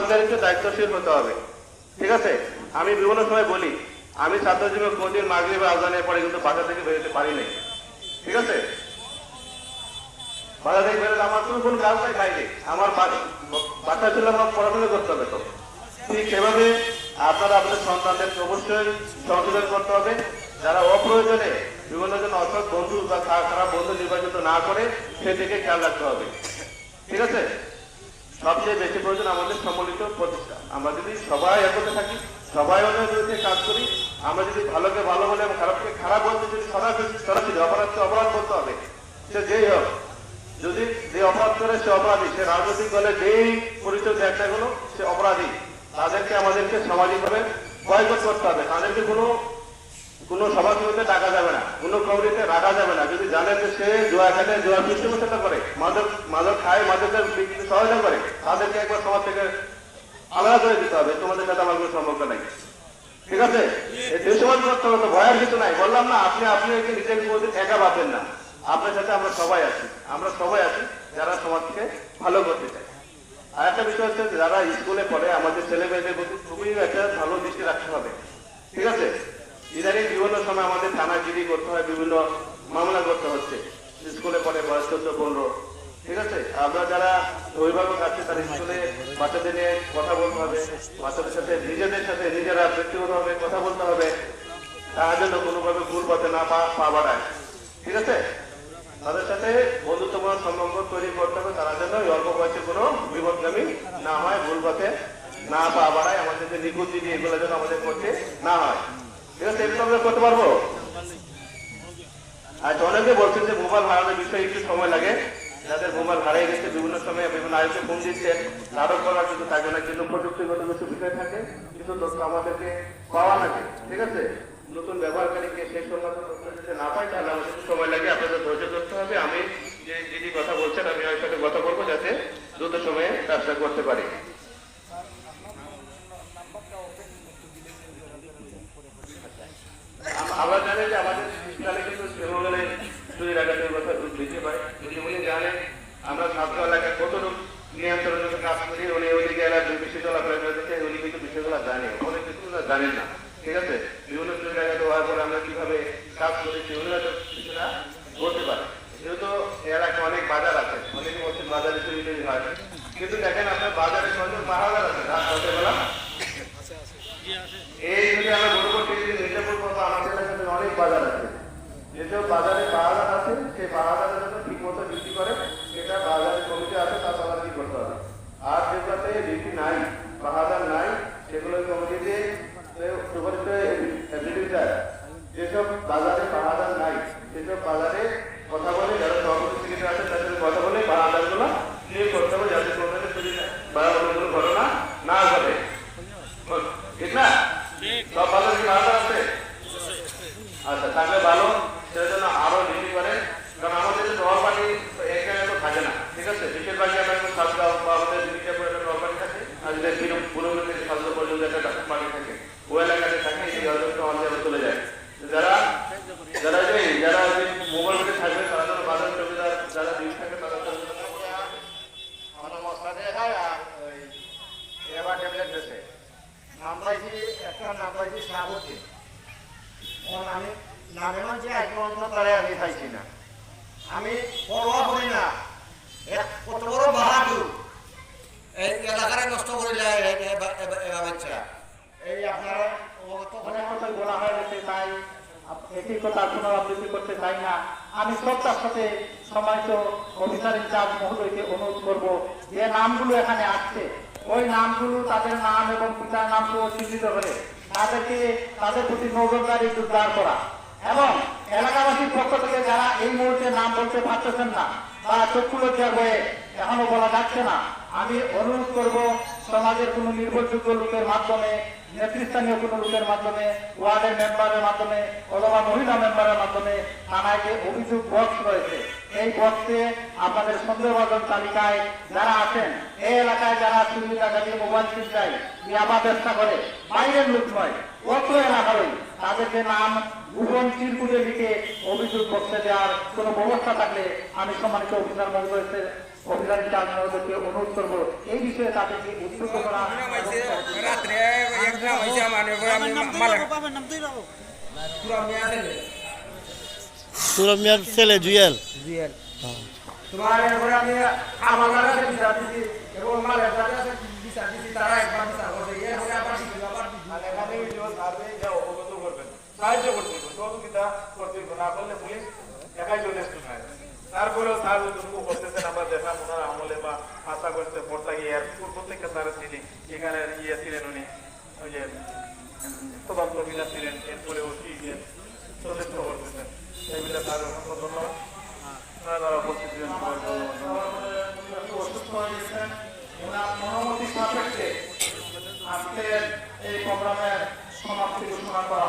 দায়িত্বশীল হতে হবে। ঠিক আছে? আমি বিভিন্ন সময় বলি, আমি ছাত্র জীবনে কোনদিন মাগরিবে আজানের পরে কিন্তু বাসা থেকে বেরোতে পারি নাই। ঠিক আছে? বাসা থেকে বেরোলে আমার কোনো কোনো কাজ নাই বাইরে। আমার বাসা ছিল আমার পড়াশোনা করতে হবে তো। ঠিক সেভাবে আপনারা আপনাদের সন্তানদেরকে অবশ্যই সংশোধন করতে হবে। যারা অপ্রয়োজনে বিভিন্ন জন অসৎ বন্ধু বা খারাপ বন্ধু নির্বাচিত না করে, সেদিকে খেয়াল রাখতে হবে। ঠিক আছে? সবচেয়ে বেশি প্রয়োজন আমাদের সম্মিলিত প্রতিষ্ঠা। আমরা যদি সবাই একত্রে থাকি, সবাই অন্যের কাজ করি, আমরা যদি ভালোকে ভালো বলে খারাপকে খারাপ বলতে যদি সরাসরি সরাসরি অপরাধকে অপরাধ করতে হবে, সে যেই হোক। যদি যে অপরাধ করে, সে অপরাধী। সে রাজনৈতিক দলে যেই পরিচয় দেখা গেল সে অপরাধী। তাদেরকে আমাদেরকে সামাজিকভাবে বয়কট করতে হবে। তাদেরকে কোনো কোনো সভা সমিতিতে ডাকা যাবে না, কোনো কমিটিতে রাখা যাবে না। যদি জানে যে সে জোয়া খেলে, জোয়া পৃষ্ঠপোষকতা করে, মাদক মাদক খায়, মাদকের বিক্রিতে সহায়তা করে, তাদেরকে একবার সমাজ থেকে আলাদা করে দিতে হবে। তোমাদের সাথে আমার কোনো সম্পর্ক নাই। ঠিক আছে? এই দেশবাদ করতে হবে ভয়ের কিছু নাই। বললাম না, আপনি আপনি নিজের মধ্যে একা ভাববেন না। আপনার সাথে আমরা সবাই আছি। আমরা সবাই আছি যারা সমাজকে ভালো করতে চাই আর একটা বিষয় হচ্ছে যারা স্কুলে পড়ে, আমাদের ছেলে মেয়েদের প্রতি খুবই একটা ভালো দৃষ্টি রাখতে হবে। ঠিক আছে? ইদানিং বিভিন্ন সময় আমাদের থানাগিরি করতে হয়, বিভিন্ন মামলা করতে হচ্ছে। স্কুলে পড়ে বয়স চোদ্দ, পনেরো। ঠিক আছে? আমরা যারা অভিভাবক আছে, তারা স্কুলে বাচ্চাদের নিয়ে কথা বলতে হবে, বাচ্চাদের সাথে, নিজেদের সাথে নিজেরা ব্যক্তিগতভাবে কথা বলতে হবে। তারা যেন কোনোভাবে ভুল পথে না পা বাড়ায়। ঠিক আছে? তাদের সাথে বন্ধুত্বপূর্ণ সম্পর্ক তৈরি করতে হবে, তারা যেন অল্প বয়সে কোনো বিপদগামী না হয়, ভুল পথে না পা বাড়ায়, আমাদের যে নিখুঁত এগুলো যেন আমাদের করতে না হয়। করতে আচ্ছা অনেকে বলছেন যে মোবাইল হারানোর বিষয়ে সময় লাগে। যাদের মোবাইল হারিয়ে গেছে, বিভিন্ন সময় বিভিন্ন আয়োজনে ফোন দিচ্ছেন। করার জন্য থাকে না, কিন্তু প্রযুক্তিগত কিছু থাকে, কিছু তথ্য আমাদেরকে পাওয়া লাগে, ঠিক আছে? নতুন ব্যবহারকারীকে সেই সংক্রান্ত যদি না পাই তাহলে আমাদের একটু সময় লাগে আপনাদের ধৈর্য ধরতে হবে আমি যে দিদি কথা বলছেন আমি ওর সাথে কথা বলব যাতে দ্রুত সময়ে কাজটা করতে পারি আমরা জানি যে আমাদের শীতকালে কিন্তু শ্রীমঙ্গলে চুরি ডাকাতের কথা খুব বৃদ্ধি পায় যদি উনি জানেন আমরা ছাত্র এলাকায় কতটুকু নিয়ন্ত্রণের কাজ করি, উনি ওইদিকে এলাকায় বেশি চলাফেরা করে দেখে উনি কিন্তু বিষয়গুলো জানে। অনেক কিছু জানেন না, ঠিক আছে? বিভিন্ন চুরি ডাকাত হওয়ার পরে আমরা কীভাবে কাজ উনি হয়তো কিছুটা বলতে পারে। যেহেতু এলাকায় অনেক বাজার আছে, অনেকে বলছেন বাজারে টুরি হয় কিন্তু দেখেন আপনার বাজারে সন্ধ্যে পাহাড় আছে রাত সন্ধ্যেবেলা এই যদি আমরা বলব টিভি মির্জাপুর মতো আমাদের এলাকাতে অনেক বাজার আছে যেসব বাজারে পাহাড় আছে, সেই পাহাড়ের জন্য ঠিক মতো বিক্রি করে, সেটা বাজারের কমিটি আছে তা তদারকি করতে হবে। আর যেগুলোতে বিক্রি নাই পাহাড় নাই, সেগুলো কমিটিতে এগ্রিকালচার যেসব বাজারে পাহাড় নাই সেসব বাজারে কথা বলে, যারা সভাপতি সেক্রেটারি আছে, তাদের কথা বলে পাহাড়গুলো ক্লিয়ার করতে হবে, যাতে কোনো চুরি না বা অন্য কোনো ঘটনা না ঘটে ঠিক না সব ভালো কি ভালো আছে আচ্ছা থাকলে ভালো সেটার জন্য আরও ডিগ্রি করেন কারণ আমাদের যে দল পার্টি এখানে তো থাকে না ঠিক আছে বেশিরভাগই আমরা একটু সাতটা বা আমাদের দিদিটা করে একটা দল পার্টি থাকে আর যে পুরোনো থেকে সাতটা পর্যন্ত একটা পার্টি থাকে ওই এলাকাতে থাকে এই অযোগ্য আমাদের চলে যায় যারা যারা যে যারা যে মোবাইল মধ্যে থাকবে, তারা যেন বাজার সুবিধা যারা দিন থাকে তারা যেন আমি পরোয়া করি না। এরা কত বড় বাহাদুর এই এলাকারে নষ্ট করে যায় বাচ্চা এই আপনারা অবগত অনেক কথা বলা হয়ে গেছে তাই আপ- পুনরাবৃত্তি করতে চাই না। আমি শ্রদ্ধার সাথে সম্মানিত অফিসার ইনচার্জ মহোদয়কে অনুরোধ করব, যে নামগুলো এখানে আসছে, ওই নামগুলো তাদের নাম এবং পিতার নামকে চিহ্নিত করে তাদেরকে, তাদের প্রতি নজরদারি জোরদার করা। এবং এলাকাবাসীর পক্ষ থেকে যারা এই মুহূর্তে নাম বলতে পারতেছেন না, বা চক্ষু লজ্জার হয়ে এখনও বলা যাচ্ছে না, আমি অনুরোধ করব সমাজের কোনো নির্ভরযোগ্য লোকের মাধ্যমে, নেতৃস্থানীয় কোনো লোকের মাধ্যমে, ওয়ার্ডের মেম্বারের মাধ্যমে অথবা মহিলা মেম্বারের মাধ্যমে থানায় যে অভিযোগ বক্স রয়েছে, এই বক্সে আপনাদের সন্দেহভাজন তালিকায় যারা আছেন এই এলাকায় যারা চুরি ডাকাতি মোবাইল চিন্তায় ইয়াবা ব্যবসা করে, বাইরের লোক নয় অত্র এলাকারই তাদেরকে নাম গোপন চিরকুটে লিখে অভিযোগ বক্সে দেওয়ার কোনো ব্যবস্থা থাকলে আমি সম্মানিত অফিসার মহোদয়কে অফিসার ইনচার্জ মহোদয়কে অনুরোধ করব। এই বিষয়ে তাদেরকে উদ্বুদ্ধ করা রাত্রে একদম হয়েছে আমার আমি মালা পুরো মেয়ে আছে সুরভ মিয়ার ছেলে। জুয়েল। জুয়েল। তোমার এরপরে আমি আমার কাছে বিচার দিছি এবং মালের কাছে বিচার দিছি তারা একবার বিচার করছে। এরপরে আবার দিছি আবার দিছি। আর এখানে ভিডিও সার্ভে যা অবগত করবেন সাহায্য করতে হবে সহযোগিতা করতে হবে। না করলে পুলিশ একাই চলে আসতে পারে তারপরেও স্যার করতে ভোটটা গিয়ে আর প্রত্যেকটা তারা তিনি এখানে ইয়ে ছিলেন উনি, ওই যে তদন্ত মিলা ছিলেন, এরপরে ওটি গিয়ে তদন্ত করতেছেন এগুলো তার অসংখ্য ধন্যবাদ। তারা উপস্থিত ছিলেন সাপেক্ষে আজকের এই প্রোগ্রামের সমাপ্তি ঘোষণা করা